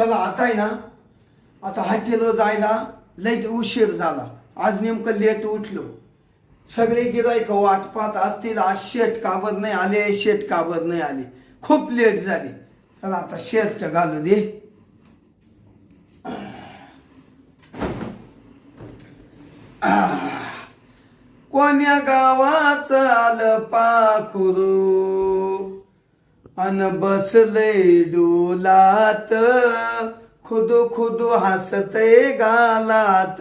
चला आता आहे ना आता हॉटेलवर जायला लईत उशीर झाला. आज नेमकं लेट उठलो. सगळे गिरायक वाट पाहत असतील आज शेट काबर नाही आले शेट काबर नाही आले. खूप लेट झाली. चला आता शर्ट घालू दे कोण्या गावात आलं पाखरू? अन बसले डोलात खुदू खुदू हसते गालात.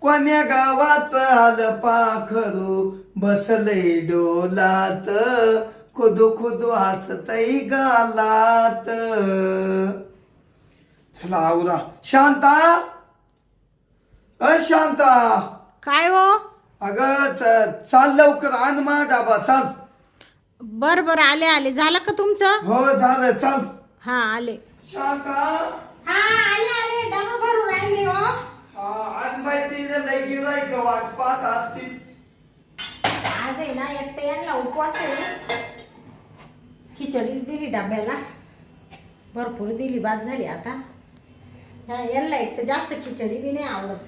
कोण्या गावात आलं पाखरू बसले डोलात खुदू खुदू हसते गालात. चला आवरा. शांता? अ शांता? काय हो? अगं चाल लवकर आण मा डाबा चाल. बर बर आले आले. झालं का तुमचं? हो झालं. चाल. हा आले. शांता. हा आले आले. डबा भरून राहिले हो. हा, आज असतील आज आहे ना एकटे यांना उपवास आहे. खिचडीच दिली डब्याला. भरपूर दिली बाद झाली आता. हा, यांना एक तर जास्त खिचडी बी नाही आवडत.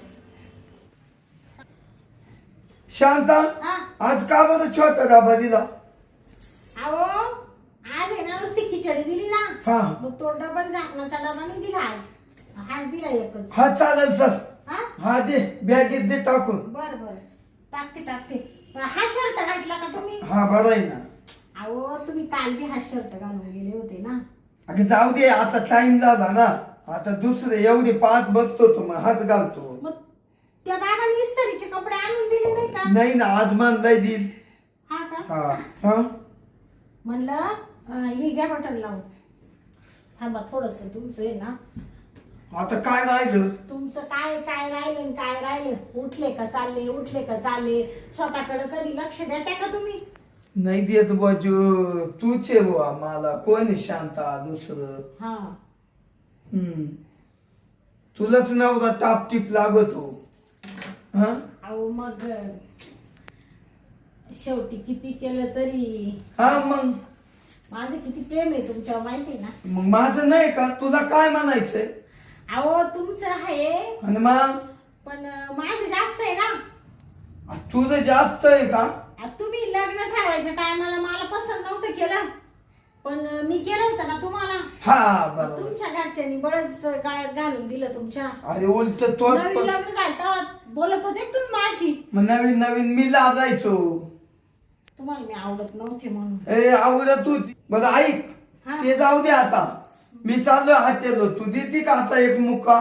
शांता हा. आज का बरं छोटा डाबा दिला अहो आज आहे ना नुसती खिचडी दिली ना. हा. मग तो डबल झाकणाचा डबा नाही दिला आज. हाच दिला एकच. हा चालेल चल. हा? हा दे. बॅगेत दे टाकून. बर बर. टाकते टाकते. हा शर्ट घातला का तुम्ही? हा बरं आहे ना. अहो तुम्ही काल बी हा शर्ट घालून गेले होते ना. अगं जाऊ दे. आता टाइम झाला ना. आता दुसरे एवढे पाच बसतो तो मग हाच घालतो. मग त्या बाबांनी इस्त्रीचे कपडे आणून दिले नाही का? नाही ना आज मान लय देईल हा का? हा. हा? म्हणलं हे घ्या बटन लावून. थांबा थोडस तुमचं आहे ना. आता काय राहिलं? तुमचं काय काय राहिलं आणि काय राहिलं? उठले का चालले उठले का चालले? स्वतःकडे कधी लक्ष देता का तुम्ही? नाही देत बाजू. तूच आहे बुवा मला. कोण शांता दुसरं? हा. हम्म. तुलाच नवरा टाप टीप लागतो. हा? अहो मग शेवटी किती केलं तरी. हा मग? माझं किती प्रेम आहे तुमच्यावर माहिती आहे ना? मग माझं नाही का? तुला काय म्हणायचंय? अहो तुमचं आहे. आणि मग? पण अं, माझं जास्त आहे ना. आ, तुझं जास्त आहे का? आ, तुम्ही लग्न ठरवायच्या टायमाला मला पसंत नव्हतं केलं. पण अं, मी केलं होतं ना तुम्हाला. हा बरोबर. तुमच्या घरच्यांनी बळच गाळ्यात घालून दिलं तुमच्या. अरे उलट तोच नवीन पण लग्न झालं तेव्हा बोलत होते का तुम्ही माशी? मग नवीन नवीन मी लाजायचो. तुम्हाला मी आवडत नव्हते म्हणून. ए आवडत तू बरं ऐक. हा. ते जाऊ दे आता. मी चाललोय हाटेलो तू देते का आता एक मुका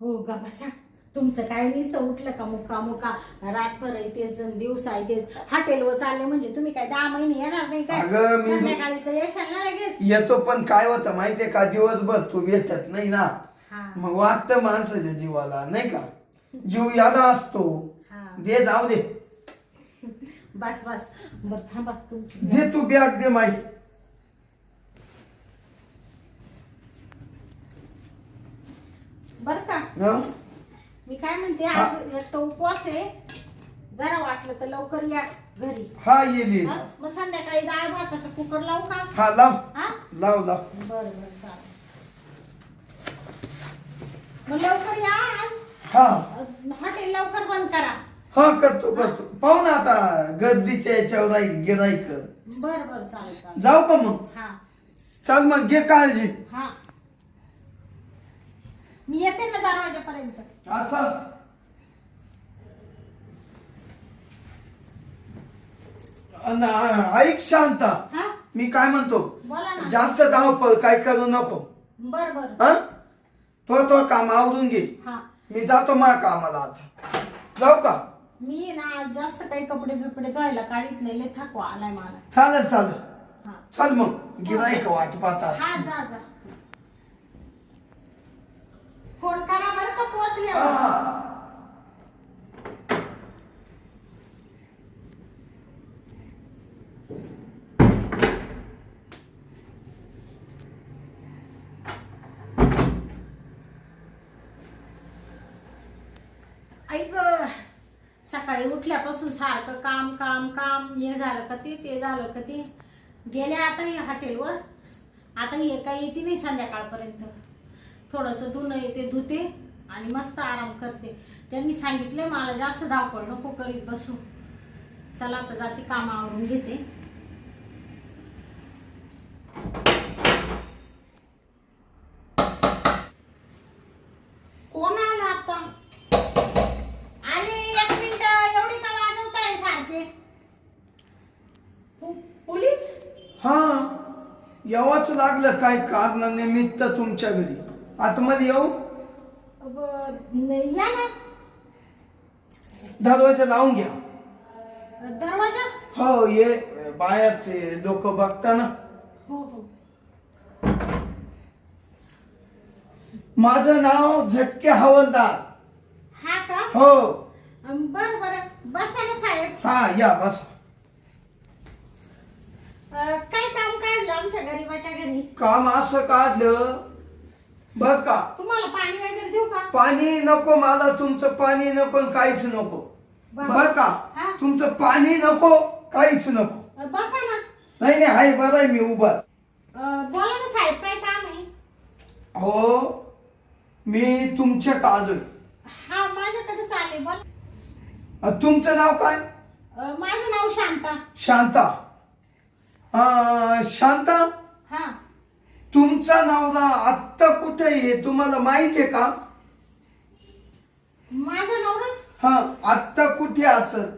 हो गा बसा. तुमचं काय नसतं उठलं का मुक्का मुक्का? रातभर येतेच दिवसा येतेच हॉटेलवर चालले म्हणजे तुम्ही काय दहा महिने येणार नाही काय? अगं, मी- संध्याकाळी तर येशाल ना लगेच. येतो पण काय होतं माहितीये का? दिवसभर तू भेटत नाही ना. हा. मग वाटतं माणसाच्या जीवाला नाही का? जीव याला असतो. हा. दे जाऊ दे. बस बस. बर थांबा. तुमची दे तू बॅग दे माई. बर का? हं? मी काय म्हणते आज तर उपवास आहे. जरा वाटलं तर लवकर या घरी. हा. हा? मग संध्याकाळी डाळ भाताचा कुकर लावू का? हा लाव. हा? लाव लाव. बर बर चालेल. मग लवकर या आज. हा. हॉटेल लवकर बंद करा. हा करतो करतो. पाहू ना आता गर्दीच्या याच्यावर राहील गिराईक बर बर चालेल चालेल. जाऊ का मग? हा. चल मग घे काळजी. हा. मी येते ना दरवाजापर्यंत. हा चल. अन, आ, ऐक शांता. हा? मी काय म्हणतो? बोला ना. जास्त धावपळ काय करू नको. बर बर. हा? तो तो काम आवरून घे. हा. मी जातो मा कामाला आता. जाऊ का? मी ना आज जास्त काही कपडे बिपडे धुवायला काढीत नाही लय थकवा आलाय मला. चालेल हा. चल मग गिराईक वाट पाहत हा. जा जा. फोन करा बरं का पोहोचले हा. ऐक सकाळी उठल्यापासून सारखं काम काम काम हे झालं का ते ते झालं का ते. गेले आता हे हॉटेलवर. आता हे काही येते नाही संध्याकाळपर्यंत. थोडंसं धुणं येते धुते आणि मस्त आराम करते. त्यांनी सांगितलं मला जास्त धावपळ नको करीत बसू. चला आता जाते काम आवरून घेते कोण आला आता आले एक मिनिट एवढी का वाजवताय सारखे पो- पोलीस हा यावंच लागलं काय कारणानिमित्त तुमच्या घरी. आतमध्ये येऊ? या ना. दरवाजा लावून घ्या. दरवाजा? हो ये बायाचे लोक बघताना हो हो. माझं नाव झटके हवलदार. हा का? हो. अं, बर बर. बसा ना साहेब. हा या बस. अं, काय काम आमच्या गरीबाच्या घरी. काम असं काढलं. बर का? तुम्हाला पाणी वगैरे देऊ का? पाणी नको मला तुमचं पाणी नको आणि काहीच नको. बर. का? हा. तुमचं पाणी नको काहीच नको. अं, बसा ना. नाही नाही हाय बरं आहे मी उभा. अं, बोला ना साहेब काय काम आहे? हो मी तुमच्या आलोय हा माझ्याकडे चालेल बोल. अ, तुमचं नाव काय? अं, माझं नाव शांता. शांता. अ, शांता? हा. तुमचा नवरा आत्ता कुठे आहे तुम्हाला माहीत आहे का? माझं नवरा? हा आत्ता कुठे असत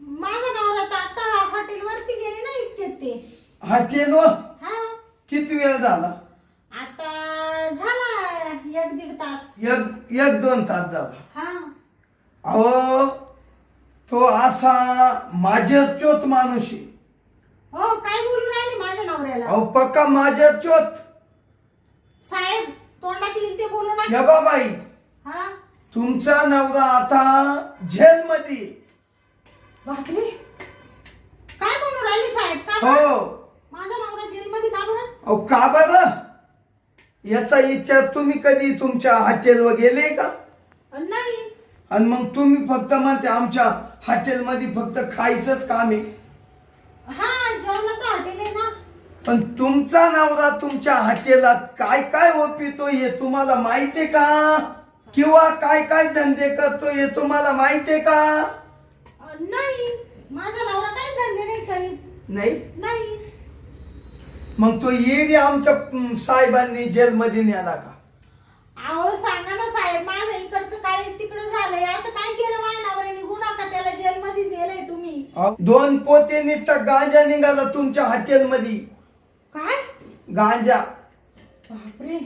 माझं नवरा तर आता हॉटेलवरती गेले ना इतके ते. हॉटेलवर? हा. किती वेळ झाला? आता झाला एक दीड तास. एक एक दोन तास झाला. हा. अहो तो असा माझ्या चोत माणूस आहे. हो काय बोलून राहिले माझ्या नवऱ्याला? अहो पक्का माझ्या चोत. साहेब तोंडात येईल ते बोलू नका. या बाबाई. हा? तुमचा नवरा आता जेल मध्ये बापरे. काय राहिले साहेब? का बरं? हो. माझा नवरा जेलमध्ये का बरं? अहो का बरं याचा विचार तुम्ही कधी तुमच्या हॉटेलवर गेले का? नाही. आणि मग तुम्ही फक्त म्हणते आमच्या हॉटेलमध्ये फक्त खायचंच काम आहे. हा जेवणाचं हॉटेल आहे ना. पण तुमचा नवरा तुमच्या हॉटेलात काय काय ओपितो हे तुम्हाला माहिती आहे का? किंवा काय काय धंदे करतो हे तुम्हाला माहिती आहे का? अं, नाही. माझा नवरा काही धंदे नाही करीत. नाही? नाही. मग तो येडी आमच्या साहेबांनी जेलमध्ये नेला का? अहो सांगा ना साहेब माझं इकडचं काळीच तिकडं झालंय. असं काय केलं माझ्या नवऱ्याने निघू नका त्याला जेलमध्ये दिलंय तुम्ही. दोन पोते नुसता गांजा निघाला तुमच्या हॉटेलमध्ये. काय? गांजा. बापरे.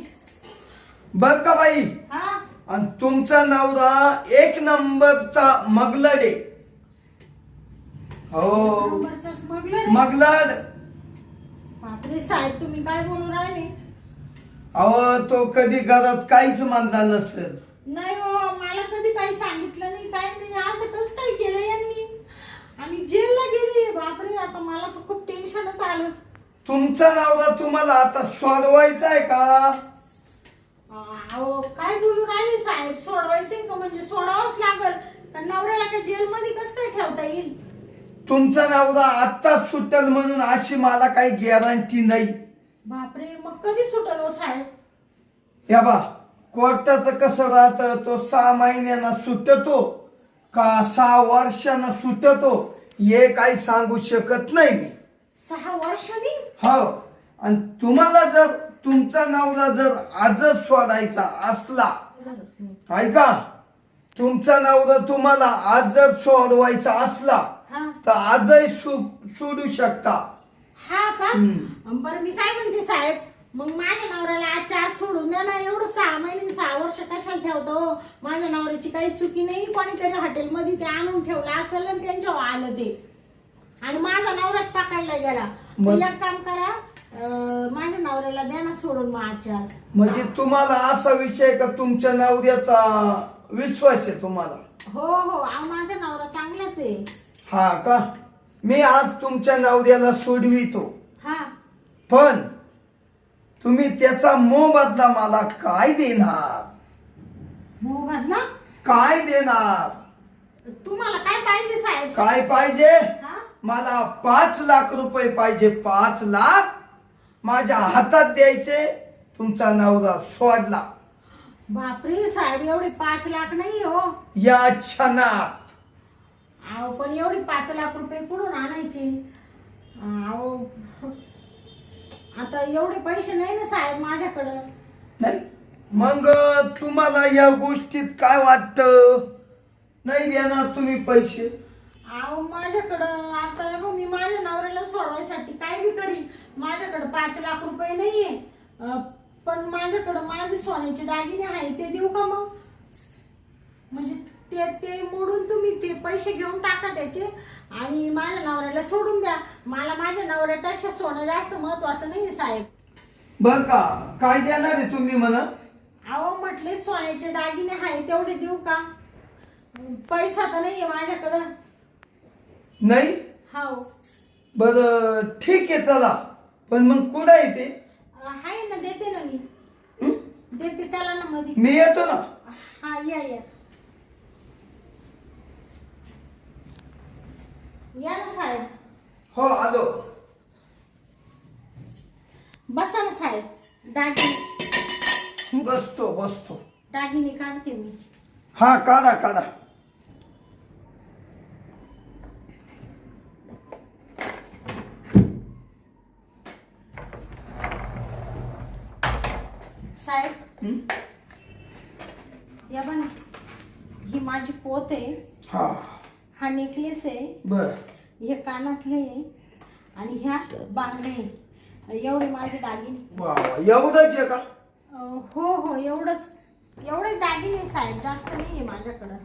बर का बाई. हा. आणि तुमचा नवरा एक नंबरचा मगलड. आहे हो. नंबरचा स्मगलर मगलड? बापरे साहेब तुम्ही काय बोलून राहिले? अहो तो कधी घरात काहीच मानला नसेल. नाही हो मला कधी काही सांगितलं नाही काय नाही. असं कसं काय केलं यांनी? आणि जेलला गेली. बापरे आता मला तर खूप टेन्शनच आलं. तुमचा नवरा तुम्हाला आता सोडवायचा आहे का? अहो काय बोलून राहिले साहेब? सोडवायचंय का म्हणजे सोडावंच लागल. कारण नवऱ्याला काय जेलमध्ये कसं काय ठेवता येईल? तुमचा नवरा आत्ताच सुटेल म्हणून अशी मला काही गॅरंटी नाही. बापरे मग कधी सुटल साहेब? या बा कोर्टाचं कसं राहतं? तो सहा महिन्यानं सुटतो का सहा वर्षानं सुटतो? हे काही सांगू शकत नाही मी. सहा वर्षांनी? हो. आणि तुम्हाला जर तुमचा नवरा जर आजच सोडायचा असला ऐका तुमचा नवरा तुम्हाला आज जर सोडवायचा असला हा. तर आजही सु सोडू शकता. हा का. बरं मी काय म्हणते साहेब? मग माझ्या नवऱ्याला आजच्या आज सोडून द्या ना एवढं सहा महिने सहा वर्ष कशाला ठेवतो? माझ्या नवऱ्याची काही चुकी नाही कोणीतरी हॉटेलमध्ये ते आणून ठेवलं असेल आणि त्यांच्यावर आलं ते. आणि माझा नवराच पकडला गेला. मग- मग? एक काम करा अं, माझ्या नवऱ्याला द्या ना सोडून मग आजच्या आज. म्हणजे तुम्हाला असा विषय का? तुमच्या नवऱ्याचा विश्वास आहे तुम्हाला? हो हो. अहो, माझा नवरा चांगलाच आहे. हा का? मी आज तुमच्या नवऱ्याला सोडवितो. हा. पण तुम्ही त्याचा मोबदला मला काय देणार? मोबदला काय देणार? तुम्हाला काय पाहिजे साहेब? काय पाहिजे? हा? मला पाच लाख रुपये पाहिजे पाच लाख. माझ्या हातात द्यायचे. तुमचा नवरा सोडला. बापरे साहेब एवढे पाच लाख नाही हो. या क्षणात. अहो पण एवढे पाच लाख रुपये कुठून आणायचे? अहो आता एवढे पैसे नाही ना साहेब माझ्याकडं. नाही मग तुम्हाला या गोष्टीत काय वाटतं? नाही देणार तुम्ही पैसे. अहो माझ्याकडं आता बघ, मी माझ्या नवऱ्याला सोडवायसाठी काय बी करीन. माझ्याकडं पाच लाख रुपये नाहीये. अं, पण माझ्याकडं माझे सोन्याचे दागिने आहे ते देऊ का मग? म्हणजे ते ते मोडून तुम्ही ते पैसे घेऊन टाका त्याचे आणि माझ्या नवऱ्याला सोडून द्या. मला माझ्या नवऱ्यापेक्षा सोनं जास्त महत्वाचं नाही साहेब. बर का? काय देणार आहे तुम्ही म्हणा? अहो म्हटले सोन्याचे दागिने आहे तेवढे देऊ का? पैसा तर नाहीये माझ्याकडं. नाही? हो बर ठीक आहे चला. पण मग कुठं आहे ते? आहे ना देते ना मी. हं? देते चला ना मध्ये मी येतो ना? हा या या. या ना साहेब हो आलो बसा ना साहेब दागिने बसतो बसतो दागिने काढते मी हा काढा काढा साहेब हं? या ही माझी पोत आहे हा हा नेकलेस आहे बर हे कानातले आणि ह्या बांगड्या आहे. एवढे माझे दागिने. एवढंच आहे का? हो हो एवढंच. एवढे दागिने साहेब जास्त नाही आहे माझ्याकडं.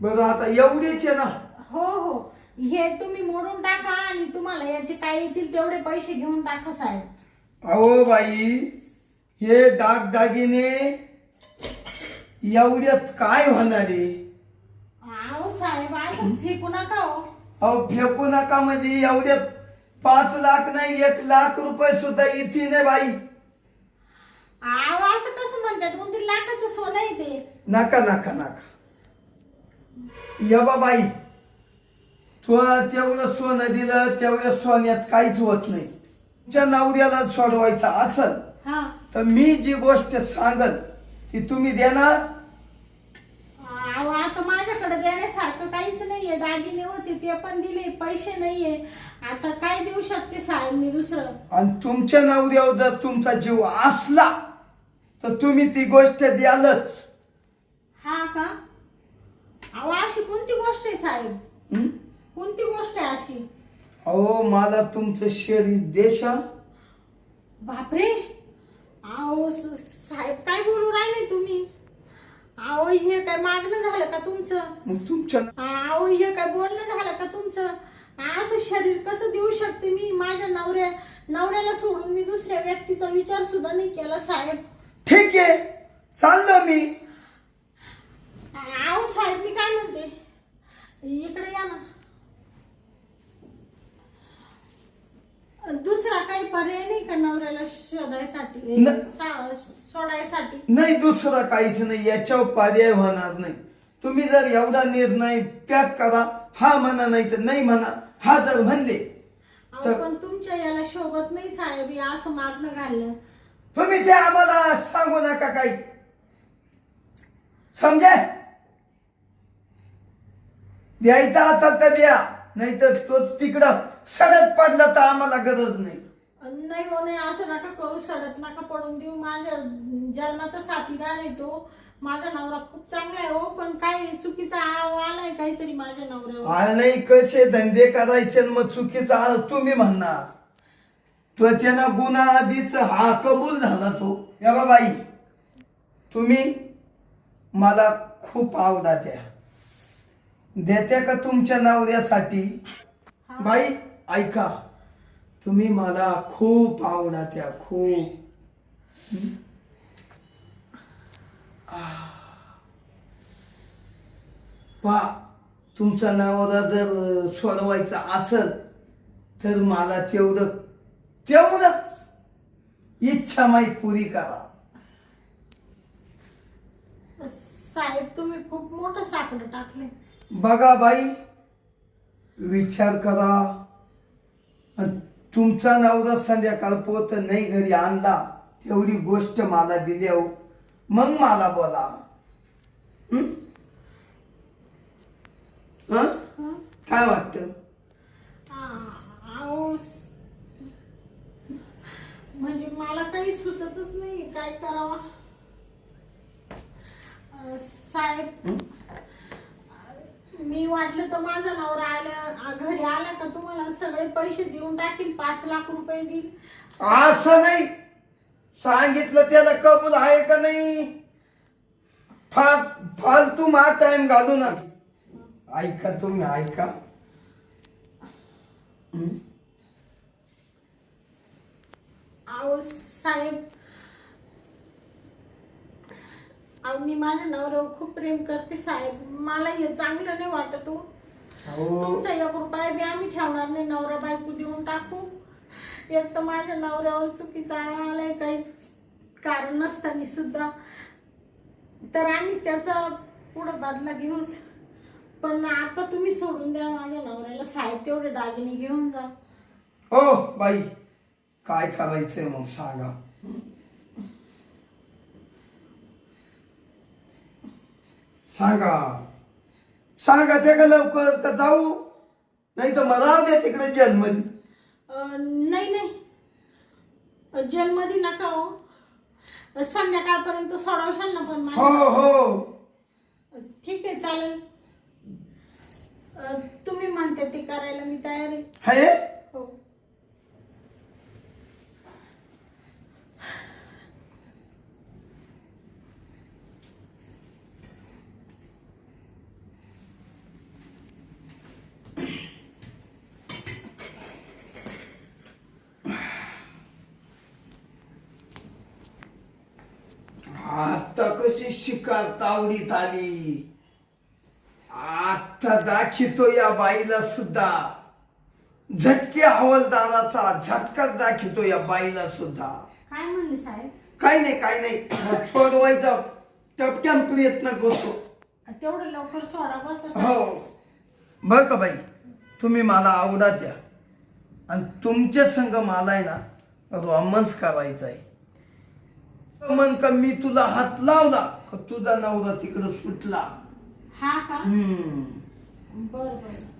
बरं आता एवढेच आहे ना? हो हो. हे तुम्ही मोडून टाका आणि तुम्हाला याचे काय येतील तेवढे पैसे घेऊन टाका साहेब. अहो बाई हे दागदागिने एवढ्यात काय होणार आहे? साहेब असं फेकू नका हो. अहो फेकू नका म्हणजे एवढ्यात पाच लाख नाही एक लाख रुपये सुद्धा इथे नाही बाई. असं कसं म्हणतात? दोन तीन लाखाचं सोनं आहे ते. नका नका नका. या बा बाई. तू तेवढं सोनं दिलं तेवढ्या सोन्यात काहीच होत नाही. तुझ्या नवऱ्याला सोडवायचं असल हा. तर मी जी गोष्ट सांगल ती तुम्ही देणार अहो आता माझ्याकडे देण्यासारखं काहीच नाहीये. दागिने होते ते पण दिले पैसे नाहीये. आता काय देऊ शकते साहेब मी दुसरं? आणि तुमच्या नवऱ्यावर जर तुमचा जीव असला तर तुम्ही ती गोष्ट द्यालच. हा का? अहो अशी कोणती गोष्ट आहे साहेब? हं? कोणती गोष्ट आहे अशी? अहो मला तुमचं शरीर देशा. बापरे! अहो स- साहेब काय बोलू राहिले तुम्ही? अहो हे काय मागणं झालं का तुमचं? मग तुमच्या हे काय बोलणं झालं का तुमचं? असं शरीर कसं देऊ शकते मी? माझ्या नवऱ्या नवऱ्याला सोडून मी दुसऱ्या व्यक्तीचा विचार सुद्धा नाही केला साहेब. ठीक आहे. चाललो मी. अहो साहेब मी काय म्हणते? इकडे या ना. दुसरा काही पर्याय नाही का नवऱ्याला शोधायसाठी? न- सा- सोडायसाठी. नाही दुसरं काहीच नाही याच्यावर पर्याय होणार नाही. तुम्ही जर एवढा निर्णय पॅक करा हा म्हणा नाही तर नाही म्हणा हा जर म्हणले अहो, तर- पण तुमच्या याला शोभत नाही साहेब असं मागणं तुम्ही ते आम्हाला सांगू नका काही. समजे? द्यायचा असेल तर द्या नाही तर तोच तिकडं सडत पडला तर आम्हाला गरज नाही. नाही हो नाही असं नका करू सडत नका पडून देऊ. माझ्या जन्माचा साथीदार आहे तो. माझा नवरा खूप चांगला आहे हो पण काय चुकीचा आव आलाय काहीतरी माझ्या नवऱ्यावर. आ, नाही कसे धंदे करायचे मग चुकीचा आ, तुम्ही म्हणणार. तो त्यानं गुन्हा आधीच हा कबूल झाला तो. या बाई तुम्ही मला खूप आवडा द्या. देत्या का तुमच्या नवऱ्यासाठी. बाई ऐका. तुम्ही मला खूप आवडा त्या खूप. पा तुमचा नवरा जर सोडवायचा असल तर मला तेवढं तेवढंच इच्छा माई पुरी करा. साहेब तुम्ही खूप मोठं साकडं टाकले बघा बाई विचार करा. तुमचा नवरा संध्याकाळ पोत नाही घरी आणला तेवढी गोष्ट मला दिली अहो मग मला बोला हं? हं? हं? काय वाटतं म्हणजे मला काही सुचतच नाही काय करावं साहेब हं? मी वाटलं तर माझा नवरा आल्या आ- घरी आला का तुम्हाला सगळे पैसे देऊन टाकील पाच लाख रुपये देईल असं नाही. सांगितलं त्याला कबूल आहे का नाही? फालतू मा टाइम घालू ना ऐका तुम्ही ऐका. हं? अहो साहेब अहो मी माझ्या नवऱ्यावर खूप प्रेम करते साहेब. मला हे चांगलं नाही वाटत हो. अहो. तुमचा एक रुपया बी आम्ही ठेवणार नाही नवरा बायको देऊन टाकू. एक तर माझ्या नवऱ्यावर चुकीचा आलाय काही कारण नसताना सुद्धा. तर आम्ही त्याचा पुढं बदला घेऊच. पण आता तुम्ही सोडून द्या माझ्या नवऱ्याला. साहेब तेवढे दागिने घेऊन जा. हो बाई. काय करायचंय मग सांगा. सांगा. सांगा ते का लवकर का जाऊ? नाही तर मला द्या तिकडे जेलमध्ये. नाही नाही. जेलमध्ये नका हो. संध्याकाळपर्यंत सोडवशाल ना पण हो मला हो. ठीक आहे चालेल. अं, तुम्ही म्हणते ते करायला मी तयार आहे. हे हो आता कशी शिकार तावडीत आली? आता दाखितो या बाईला सुद्धा. झटके हवालदाराचा झटकाच दाखितो या बाईला सुद्धा. काय म्हणले साहेब? काही नाही काही नाही. सोडवायचा टपक्यान प्रयत्न करतो. तेवढं लवकर सोडा बरं का हो. बर का बाई? तुम्ही मला आवडा द्या. आणि तुमच्या संग मला आहे ना रोमांस करायचा आहे. म्हण का मी तुला हात लावला का तुझा नवरा तिकडं सुटला? हा का? हम्म. बर बर.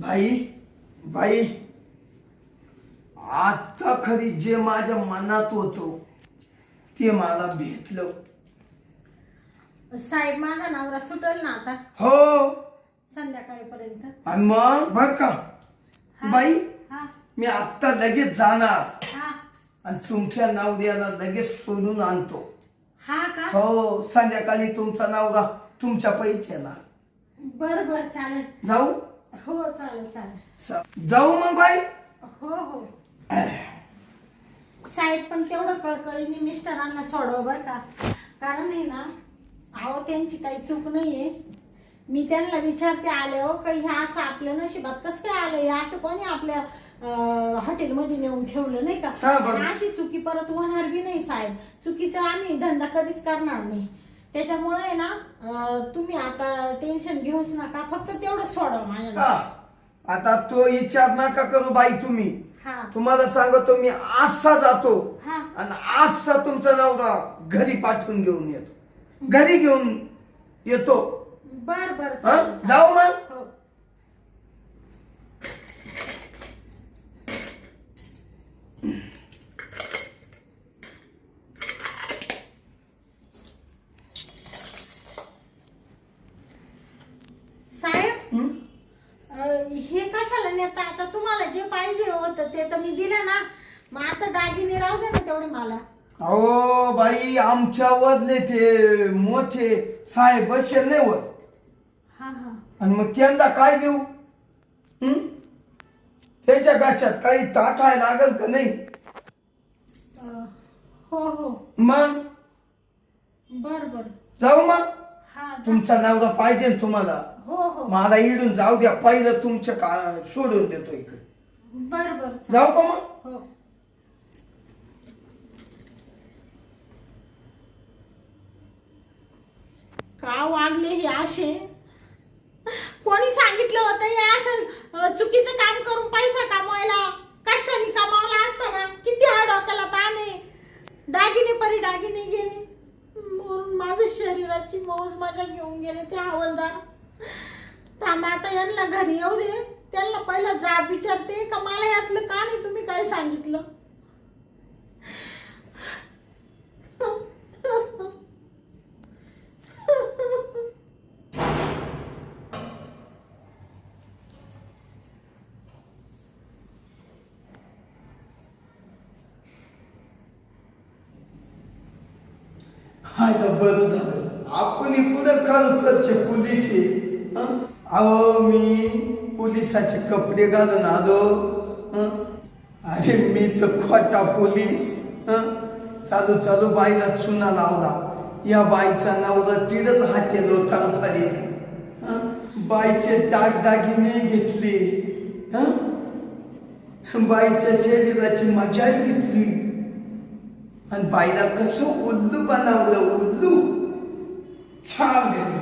भाई भाई आता खरी जे माझ्या मनात होतं ते मला भेटलं. साहेब माझा नवरा सुटल ना आता? हो. संध्याकाळपर्यंत. आणि मग? बर का. हा. बाई हा. मी आत्ता लगेच जाणार. हा. आणि तुमच्या नवऱ्याला लगेच सोडून आणतो. हा का? हो संध्याकाळी तुमचा नवरा तुमच्या पैसे येणार. बर बर चालेल. जाऊ? हो चालेल चालेल. जाऊ मग बाई. हो हो. साहेब पण तेवढं कळकळीने मिस्टरांना सोडव बर का. कारण आहे ना अहो त्यांची काही चूक नाहीये. मी त्यांना विचारते आले हो काही ह्या असं आपल्या नशिबात कसं काय आलं? हे असं कोणी आपल्या अं, हॉटेलमध्ये नेऊन ठेवलं नाही का? हा, बरोबर. आणि अशी चुकी परत होणार बी नाही साहेब. चुकीचा आम्ही धंदा कधीच करणार नाही. त्याच्यामुळे आहे ना तुम्ही आता टेन्शन घेऊच नका. फक्त तेवढं सोडवा माझ्या हा. आता तो विचार नका करू बाई तुम्ही. हा. तुम्हाला सांगतो मी आजचा जातो. हा. आणि आजचा तुमचा नवरा घरी पाठवून घेऊन येतो. घरी घेऊन येतो. बर बर. हा? चालेल, चालेल. जाऊ मग हो. साहेब हं? अं, हे कशाला नेता? आता तुम्हाला जे पाहिजे होतं ते तर मी दिलं ना. मग आता दागिने राहू दे ना तेवढे मला. अहो बाई आमच्या वरले ते मोठे साहेब बसेल नाही वर हा हा. आणि मग त्यांना काय देऊ? हं? त्याच्या गाच्यात काही टाकाय लागल का नाही? अं, हो हो. मग? बर बर. जाऊ मग. हा जा. तुमचा नवरा पाहिजे ना तुम्हाला. हो हो. मला इडून जाऊ द्या पहिलं तुमच्या का सोडून देतो इकडे. बर बर चा- जाऊ का मग? हो. का वागले हे असे? कोणी सांगितलं होतं हे असं अं, चुकीचं काम करून पैसा कमवायला कष्टाने कमावला असताना किती हा डोक्याला ताण आहे दागिने परी दागिने गेले मरून माझं शरीराची मौज माझ्या घेऊन गेले ते हवलदार. थांबा आता यांना घरी येऊ दे. त्यांना पहिला जाब विचारते का? मला यातलं का नाही? तुम्ही काय सांगितलं हाय तर बरं झालं आपण पुढं खरोखरचे पोलीस अहो मी पोलिसाचे कपडे घालून आलो अरे मी तर खोटा पोलीस चालू चालू बाईला चुना लावला. या बाईचा नवरा तिडच हाकेलो हो तळफडीने हं? बाईचे दागदागिने घेतले बाईच्या शरीराची मजाही घेतली. आणि बाईला कसं उल्लू बनवलं उल्लू. छान घरी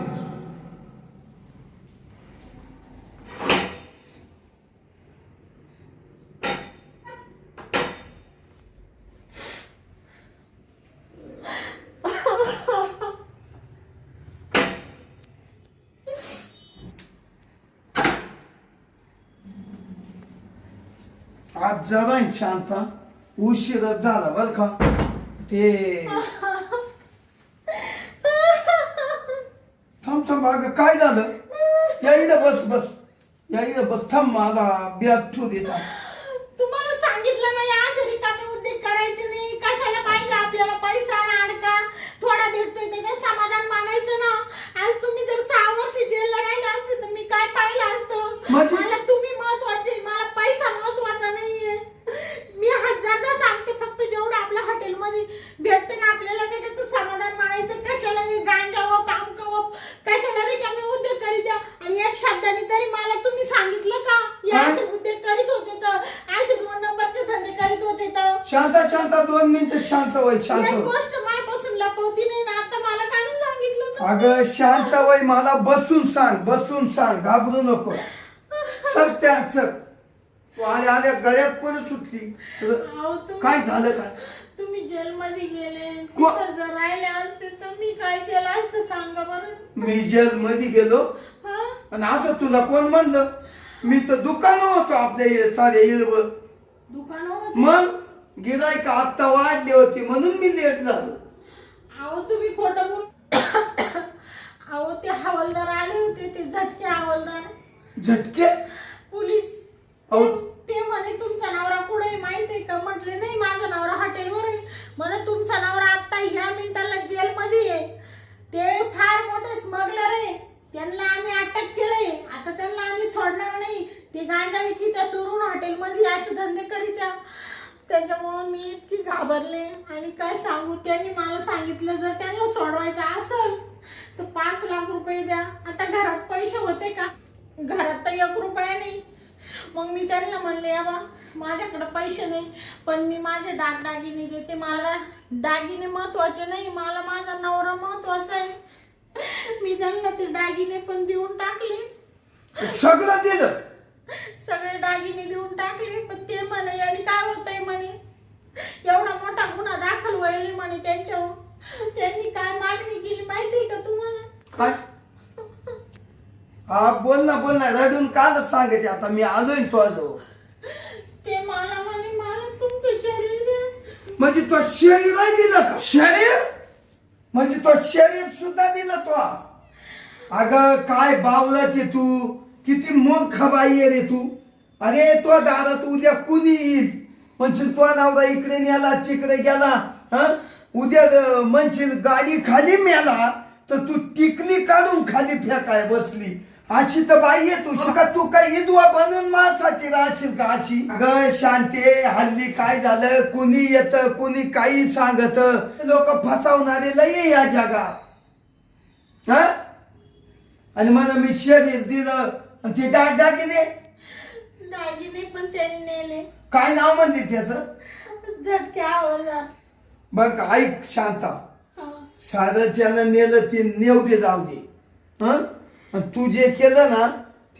आज जरा शांता उशीरच झाला बर का. ते थांब थांब अगं काय झालं? या इकडं बस बस. या इकडं बस. थांब माझा बॅग ठेवू दे थांब. तुम्हाला सांगितलं नाही असे रिकामे उद्योग करायचे नाही. कशाला पाहिजे आपल्याला पैसा ना अडका थोडा भेटतोय त्याच्यात समाधान मानायचं ना. आज तुम्ही जर सहा वर्ष जेलला राहिले असते तर मी काय पाहिलं असतं? म्हणजे? मला तुम्ही महत्त्वाचे मला पैसा महत्त्वाचा नाहीये मी हजारदा फक्त जेवढं आपल्या हॉटेलमध्ये भेटते ना आपल्याला त्याच्यात समाधान मानायचं कशाला हे गांजा व पामका व कशाला रिकामे उद्योग करीत द्या आणि एक शब्दाने तरी मला तुम्ही सांगितलं का काय? असे उद्योग करीत होते तर असे दोन नंबरचे धंदे करीत होते तर शांता शांता दोन मिनिटं शांत वय शांत एक. गोष्ट मायापासून लपवती नाही ना आता मला काय नाही सांगितलं? अगं शांत वय मला बसून सांग बसून सांग घाबरू नको सर त्या सर आल्या आल्या गळ्यात पण सुटली. काय झालं काय तुम्ही जेलमध्ये गेले को- तिथं जर राहिले असते तर मी काय केलं असतं सांगा बरं? मी जेल मध्ये गेलो. हा? आणि असं तुला कोण म्हणलं? मी तर दुकान होतो आपल्या सारे इळव दुकान मग गिरायक आत्ता वाढली होती म्हणून मी लेट झालो. अहो तुम्ही खोटं बोल अहो ते हवालदार आले होते ते झटके हवालदार. झटके? पोलीस अहो. ते- म्हणे तुमचा नवरा कुठे माहितीये का? म्हटले नाही माझा नवरा हॉटेलवर आहे. म्हणे तुमचा नवरा आता ह्या मिनिटाला जेलमध्ये आहे. ते फार मोठे स्मगलर आहे. त्यांना आम्ही अटक केलंय. आता त्यांना आम्ही सोडणार नाही. ते गांजा विकी त्या चोरून हॉटेलमध्ये असे धंदे करीत्या. त्याच्यामुळं मी इतकी घाबरले. आणि काय सांगू त्यांनी मला सांगितलं जर त्यांना सोडवायचं असेल तर पाच लाख रुपये द्या. आता घरात पैसे होते का? घरात तर एक रुपया नाही. मग मी त्यांना म्हणले याबा माझ्याकडे पैसे नाही पण मी माझे दागदागिने देते. मला दागिने महत्त्वाचे नाही मला माझा नवरा महत्त्वाचा आहे. मी त्यांना ते दागिने पण देऊन टाकले. सगळं दिलं. सगळे दागिने देऊन टाकले पण ते म्हणे यांनी काय होतंय म्हणे? एवढा मोठा गुन्हा दाखल व्हायला म्हणे त्यांच्यावर. त्यांनी काय मागणी केली माहितीये का तुम्हाला? काय? हा बोल ना बोल ना. रडून काल सांगायचे आता मी आलोय तुझ्याजवळ ते मला म्हणे मला तुमचं शरीर द्या. म्हणजे तो शरीर नाही दिलं का? शरीर? म्हणजे तो शरीर सुद्धा दिलं तो. अगं काय बावला ते तू? किती मूर्ख बाई आहे रे तू. अरे तो दारात उद्या कुणी येईल? म्हणजे तो नवरा इकडे नेला तिकडे गेला हं? उद्या म्हणशील गाडी खाली मेला तर तू टिकली काढून खाली फेकाय बसली. अशी तर बाई आहे तू का तू काय इदवा बनून माझ्यासाठी राहशील का अशी ग शांते हल्ली काय झालं? कुणी येत कुणी काही सांगत? लोक फसवणारे लय या जगात. हा? आणि मला मी शरीर दिलं. आणि ते दागदागिने दागिने? पण त्यांनी नेले. काय नाव म्हणले त्याचं? झटके आवडला. बरं का ऐक शांता. सारं त्यानं नेलं ते दे जाऊ दे. हं? आणि तू जे केलं ना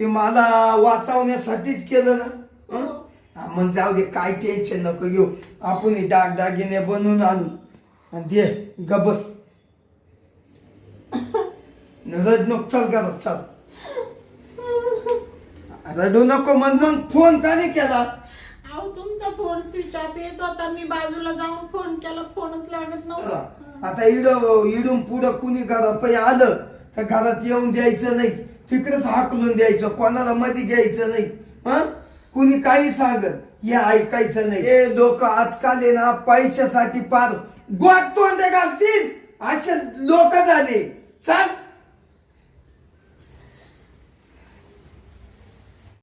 ते मला वाचवण्यासाठीच केलं ना हं? मग जाऊ दे काय टेन्शन नको घेऊ. आपण हे दागदागिने बनवून आणू. आणि दे गबस रड नको चल घरात चल. रडू नको म्हणून फोन का नाही केला? अहो तुमचा फोन स्विच ऑफ येत. होता मी बाजूला जाऊन फोन केला. फोनच लागत नव्हता. आता इड इडून पुढं कुणी घरात पै आलं तर घरात येऊन द्यायचं नाही तिकडेच हाकलून द्यायचं कोणाला मध्ये घ्यायचं नाही हा? कुणी काही सांगत हे ऐकायचं नाही. हे लोक आजकाल आहे ना पैशासाठी पार गोट तोंडे घालतील. असे लोक झाले. चाल.